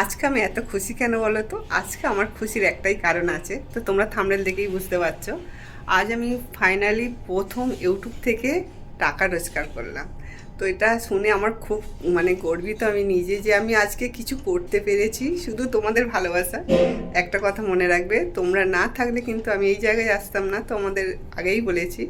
আজকে আমি এত খুশি কেন বলো তো? আজকে আমার খুশির একটাই কারণ আছে। তো তোমরা থামনেল দেখেই বুঝতে পারছ। আজ আমি ফাইনালি প্রথম ইউটিউব থেকে টাকা রোজগার করলাম। তো এটা শুনে আমার খুব মানে গর্বিত আমি নিজে যে আমি আজকে কিছু করতে পেরেছি, শুধু তোমাদের ভালোবাসা। একটা কথা মনে রাখবে, তোমরা না থাকলে কিন্তু আমি এই জায়গায় আসতাম না তোমাদের আগেই বলেছি।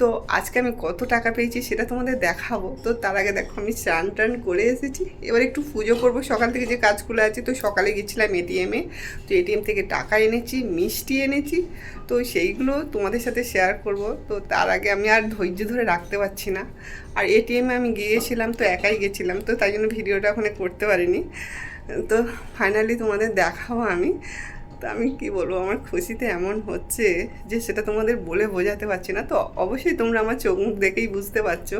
তো আজকে আমি কত টাকা পেয়েছি সেটা তোমাদের দেখাবো। তো তার আগে দেখো, আমি স্নান টান করে এসেছি। এবার একটু পুজো করব। সকাল থেকে যে কাজগুলো আছে, তো সকালে গেছিলাম এটিএমে তো এটিএম থেকে টাকা এনেছি, মিষ্টি এনেছি। তো সেইগুলো তোমাদের সাথে শেয়ার করব। তো তার আগে আমি আর ধৈর্য ধরে রাখতে পারছি না। আর এটিএমে আমি গিয়েছিলাম, তো একাই গেছিলাম। তো তাই জন্য ভিডিওটা ওখানে করতে পারিনি। তো ফাইনালি তোমাদের দেখাবো আমি। তো আমি কি বলব, আমার খুশিতে এমন হচ্ছে যে সেটা তোমাদের বলে বোঝাতে পারছি না। তো অবশ্যই তোমরা আমার চোখ মুখ দেখেই বুঝতে পারছ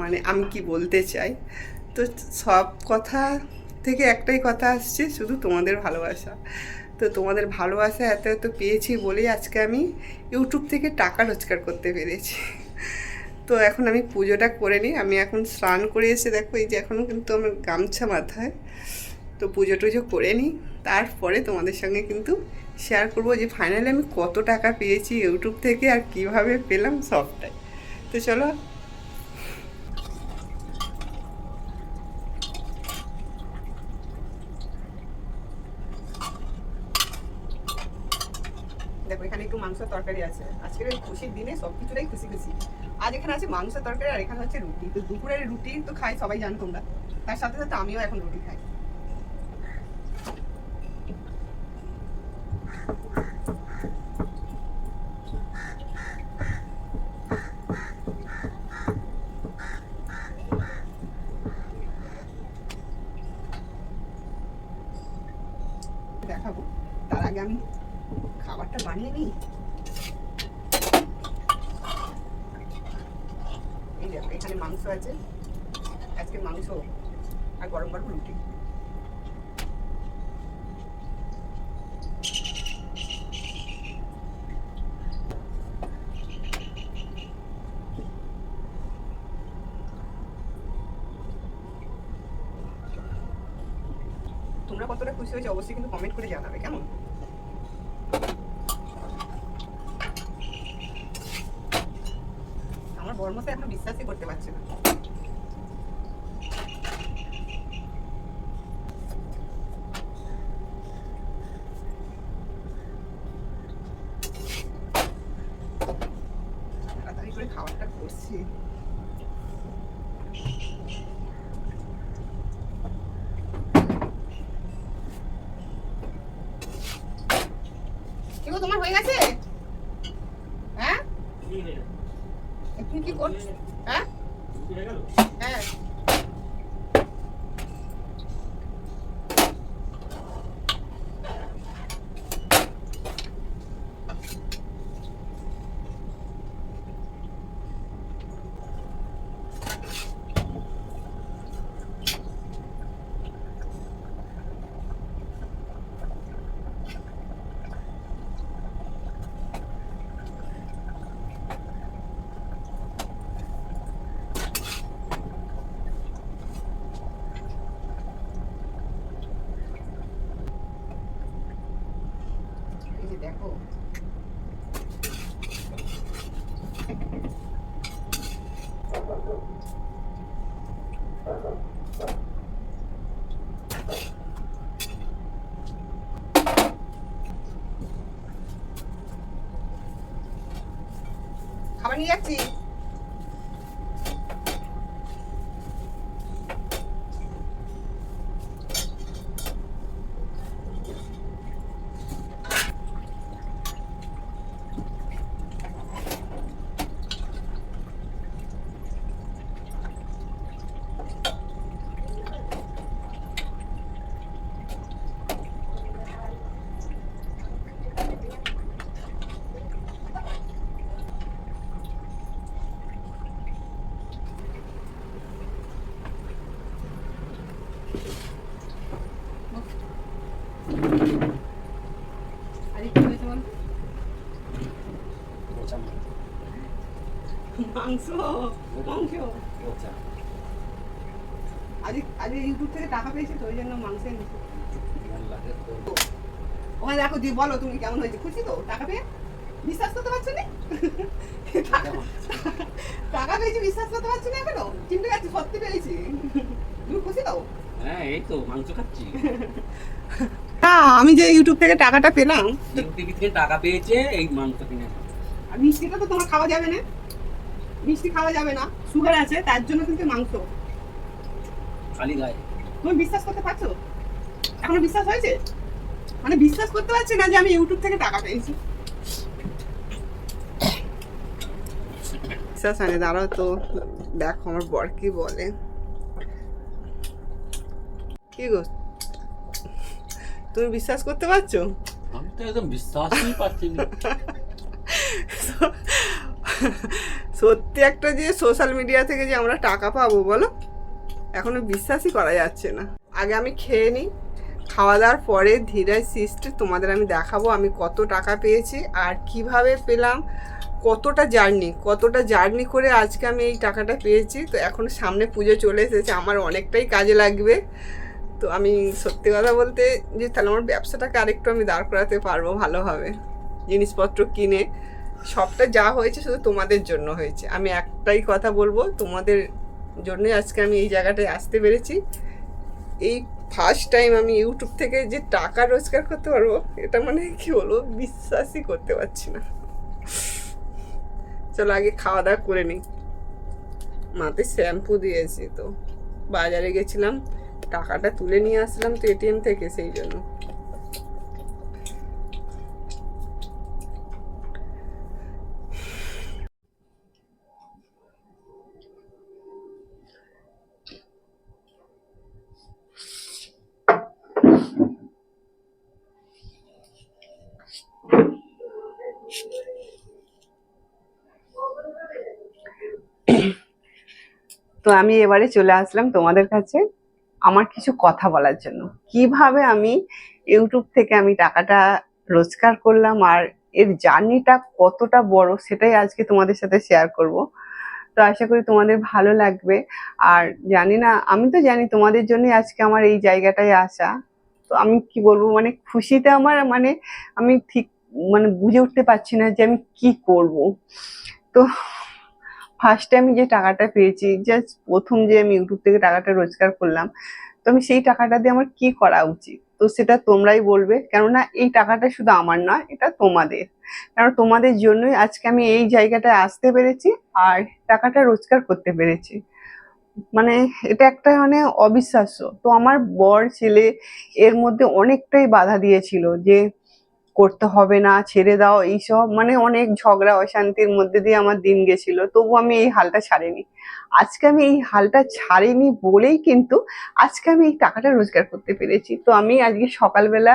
মানে আমি কি বলতে চাই। তো সব কথা থেকে একটাই কথা আসছে, শুধু তোমাদের ভালোবাসা। তো তোমাদের ভালোবাসা এত এত পেয়েছি বলেই আজকে আমি ইউটিউব থেকে টাকা রোজগার করতে পেরেছি। তো এখন আমি পুজোটা করে নিই, আমি এখন স্নান করে এসে দেখো এই যে এখনও কিন্তু আমার গামছা মাথায়। তো পুজো টুজো করে নিই। তারপরে তোমাদের সঙ্গে কিন্তু শেয়ার করব যে ফাইনালি আমি কত টাকা পেয়েছি ইউটিউব থেকে আর কীভাবে পেলাম সবটাই। তো চলো। দেখো, এখানে একটু মাংস তরকারি আছে। আজকের এই খুশির দিনে সব কিছুটাই খুশি খুশি। আজ এখানে আছে মাংস তরকারি আর এখানে হচ্ছে রুটি। তো দুপুরের রুটি তো খাই, সবাই জানো তোমরা। তার সাথে সাথে আমিও এখন রুটি খাই। দেখাবো। তার আগে আমি খাবারটা বানিয়ে নিই। এই দেখো, এখানে মাংস আছে। আজকে মাংস আর গরম গরম রুটি তোমরা কতটা খুশি হয়েছে অবশ্যই কিন্তু কমেন্ট করে জানাবে কেমন? আমার বর্মশাই এখন বিশ্বাসই করতে পারছে না তাড়াতাড়ি করে খাবারটা করছি কি গো, তোমার হয়ে গেছে? হ্যাঁ? তুই কি করছ হ্যাঁ হ্যাঁ এই যে দেখো। খাবার নিয়ে যাচ্ছি আর কি হয়েছে বল মাংস মাংস। আজ আজ ইউটিউব থেকে টাকা পেয়েছি তো ওই জন্য মাংস এনেছি। ওখানে দেখো দিয়ে বলো তুমি কেমন হয়েছে? খুশি তো? টাকা পেয়ে? বিশ্বাস করতে পারছ না? টাকা পেয়েছি বিশ্বাস করতে পারছ না এখনও? চিন্তা করছি সত্যি পেয়েছি। তুমি খুশি তো? হ্যাঁ এই তো মাংস খাচ্ছি। হ্যাঁ আমি যে ইউটিউব থেকে টাকাটা পেলাম টিভি থেকে টাকা পেয়েছে এই মাংস কিনে। আর মিষ্টিটা তো তোমার খাওয়া যাবে না। মিষ্টি খাওয়া যাবে না সুগার আছে তার জন্য কিন্তু মাংস। খালি গায়ে। তুমি বিশ্বাস করতে পারছ? এখনও বিশ্বাস হয়েছে? মানে বিশ্বাস করতে পারছি না যে আমি ইউটিউব থেকে টাকা পেয়েছি। বিশ্বাস হয় না দাঁড়াও তো দেখো আমার বর কি বলে। কি গো? তুমি বিশ্বাস করতে পারছ? আমি তো একদম বিশ্বাসই পাচ্ছি না। সত্যি একটা যে সোশ্যাল মিডিয়া থেকে যে আমরা টাকা পাবো বলো? এখনও বিশ্বাসই করা যাচ্ছে না। আগে আমি খেয়ে নিই খাওয়া দাওয়ার পরে ধীরে সিস্টে তোমাদের আমি দেখাবো আমি কত টাকা পেয়েছি আর কীভাবে পেলাম, কতটা জার্নি কতটা জার্নি করে আজকে আমি এই টাকাটা পেয়েছি। তো এখন সামনে পুজো চলে এসেছে, আমার অনেকটাই কাজে লাগবে। তো আমি সত্যি কথা বলতে যে তাহলে আমার ব্যবসাটাকে আরেকটু আমি দাঁড় করাতে পারব ভালোভাবে। জিনিসপত্র কিনে সবটা যা হয়েছে শুধু তোমাদের জন্য হয়েছে। আমি একটাই কথা বলব, তোমাদের জন্যই আজকে আমি এই জায়গাটায় আসতে পেরেছি। এই ফার্স্ট টাইম আমি ইউটিউব থেকে যে টাকা রোজগার করতে পারব, এটা মানে কি হলো বিশ্বাসই করতে পারছি না। চলো আগে খাওয়া দাওয়া করে নিই। মাতে শ্যাম্পু দিয়েছি তো। বাজারে গেছিলাম, টাকাটা তুলে নিয়ে আসলাম তো এটিএম থেকে সেই জন্য। তো আমি এবারে চলে আসলাম তোমাদের কাছে আমার কিছু কথা বলার জন্য। কীভাবে আমি ইউটিউব থেকে আমি টাকাটা রোজগার করলাম আর এর জার্নিটা কতটা বড় সেটাই আজকে তোমাদের সাথে শেয়ার করব। তো আশা করি তোমাদের ভালো লাগবে। আর জানি না, আমি তো জানি তোমাদের জন্যই আজকে আমার এই জায়গাটায় আসা। তো আমি কি বলব মানে খুশিতে আমার মানে আমি ঠিক মানে বুঝে উঠতে পারছি না যে আমি কি করব। তো ফার্স্টে আমি যে টাকাটা পেয়েছি জাস্ট প্রথম যে আমি ইউটিউব থেকে টাকাটা রোজগার করলাম, তো আমি সেই টাকাটা দিয়ে আমার কি করা উচিত? তো সেটা তোমরাই বলবে, কেননা এই টাকাটা শুধু আমার নয়, এটা তোমাদের। কারণ তোমাদের জন্যই আজকে আমি এই জায়গাটায় আসতে পেরেছি আর টাকাটা রোজগার করতে পেরেছি। মানে এটা একটা মানে অবিশ্বাস্য। তো আমার বর ছেলে এর মধ্যে অনেকটাই বাধা দিয়েছিল যে করতে হবে না, ছেড়ে দাও এইসব মানে অনেক ঝগড়া, অশান্তির মধ্যে দিয়ে আমার দিন গেছিল। তবু আমি এই হালটা ছাড়িনি। আজকে আমি এই হালটা ছাড়িনি বলেই কিন্তু আজকে আমি এই টাকাটা রোজগার করতে পেরেছি। তো আমি আজকে সকালবেলা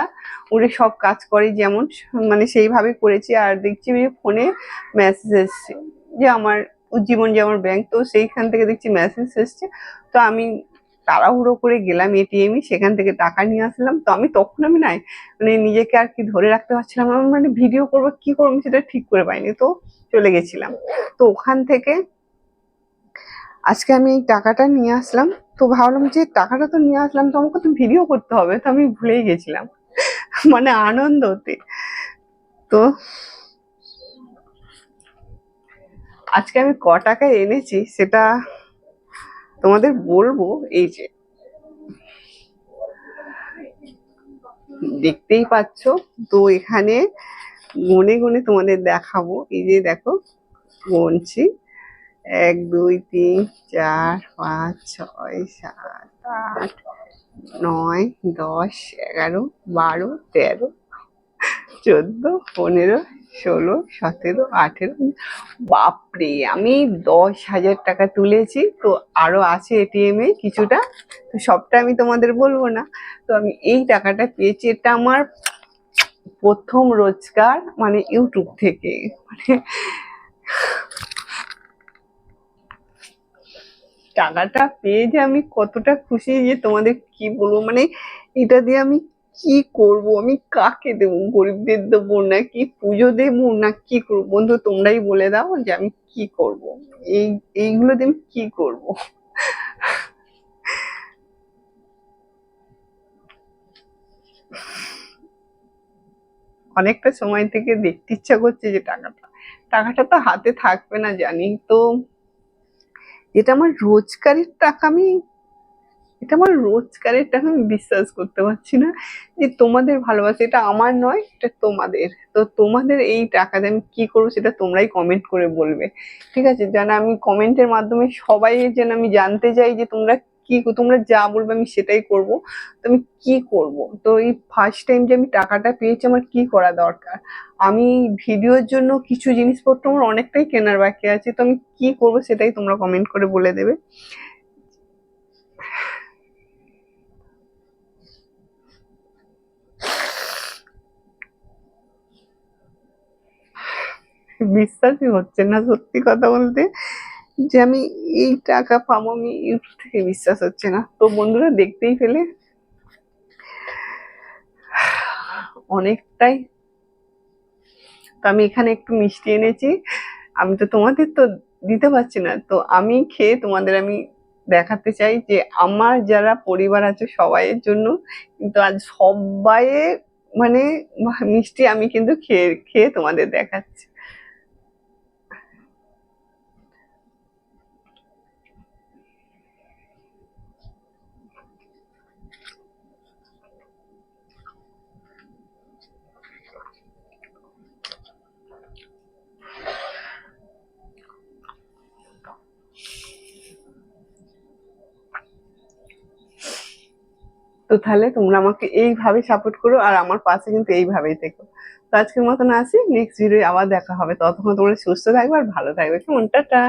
উঠে সব কাজ করি যেমন মানে সেইভাবে করেছি। আর দেখছি যে ফোনে মেসেজ এসছে যে আমার জীবন যেমন ব্যাংক তো সেইখান থেকে দেখছি মেসেজ এসছে। তো আমি তাড়াহুড়ো করে গেলাম এটিএমই সেখান থেকে টাকা নিয়ে আসলাম। তো আমি তখন আমি নাই মানে নিজেকে আর কি ধরে রাখতে পারছিলাম না মানে ভিডিও করব, কি করব সেটা ঠিক করে পাইনি, তো চলে গেছিলাম। তো ওখান থেকে আজকে আমি এই টাকাটা নিয়ে আসলাম। তো ভাবলাম যে টাকাটা তো নিয়ে আসলাম, তো আমাকে তো ভিডিও করতে হবে, তো আমি ভুলেই গেছিলাম। মানে আনন্দতে। তো আজকে আমি ক টাকায় এনেছি, সেটা তোমাদের বলব এই যে, দেখতেই পাচ্ছ, তো এখানে গুনে গুনে তোমাদের দেখাবো। এই যে দেখো, গুনছি। এক, দুই, তিন, চার, পাঁচ, ছয়, সাত, আট, নয়, দশ, এগারো, বারো, তেরো, চোদ্দ, পনেরো ষোলো, সতেরো, আঠেরো, বাপরে, আমি দশ হাজার টাকা তুলেছি, তো আরও আছে এটিএম কিছুটা, তো সবটা আমি তোমাদের বলব না, তো আমি এই টাকাটা পেয়েছি, এটা আমার প্রথম রোজগার মানে ইউটিউব থেকে মানে টাকাটা পেয়ে যে আমি কতটা খুশি যে তোমাদের কি বলব মানে এটা দিয়ে আমি কি করব? আমি কাকে দেবো? গরিবদের দেবো নাকি পুজো দেবো না কি করব? বন্ধু, তোমরাই বলে দাও যে আমি কি করব। এই, এইগুলো দিয়ে আমি কি করব? অনেকটা সময় থেকে দেখতে ইচ্ছা করছে যে টাকাটা টাকাটা তো হাতে থাকবে না জানি তো। এটা আমার রোজগারের টাকা আমি এটা আমার রোজগারের টাকা আমি বিশ্বাস করতে পারছি না যে তোমাদের ভালোবাসা, এটা আমার নয়, এটা তোমাদের। তো তোমাদের এই টাকাতে আমি কি করব সেটা তোমরাই কমেন্ট করে বলবে। ঠিক আছে? যেন আমি কমেন্টের মাধ্যমে সবাই যেন আমি জানতে চাই যে তোমরা কি, তোমরা যা বলবে আমি সেটাই করব। তো আমি কি করব? তো এই ফার্স্ট টাইম যে আমি টাকাটা পেয়েছি আমার কি করা দরকার? আমি ভিডিওর জন্য কিছু জিনিসপত্র আমার অনেকটাই কেনার বাকি আছে, তো আমি কি করব সেটাই তোমরা কমেন্ট করে বলে দেবে। বিশ্বাসই হচ্ছে না, সত্যি কথা বলতে। যে আমি এই টাকা পাবো, আমি ইউটিউব থেকে বিশ্বাস হচ্ছে না। তো বন্ধুরা, দেখতেই পেলে। অনেকটাই। তো আমি এখানে একটু মিষ্টি এনেছি। আমি তো তোমাদের তো দিতে পারছি না। তো আমি খেয়ে তোমাদের আমি দেখাতে চাই যে, আমার যারা পরিবার আছে সবাইয়ের জন্য, কিন্তু আজ সবাইয়ের মানে মিষ্টি আমি কিন্তু খেয়ে খেয়ে তোমাদের দেখাচ্ছি। তো তাহলে তোমরা আমাকে এইভাবে সাপোর্ট করো আর আমার পাশে কিন্তু এইভাবেই থেকো। তো আজকের মতন আসি নেক্সট ভিডিও আবার দেখা হবে। ততক্ষণ তোমরা সুস্থ থাকবে আর ভালো থাকবে। কেমন? টাটা!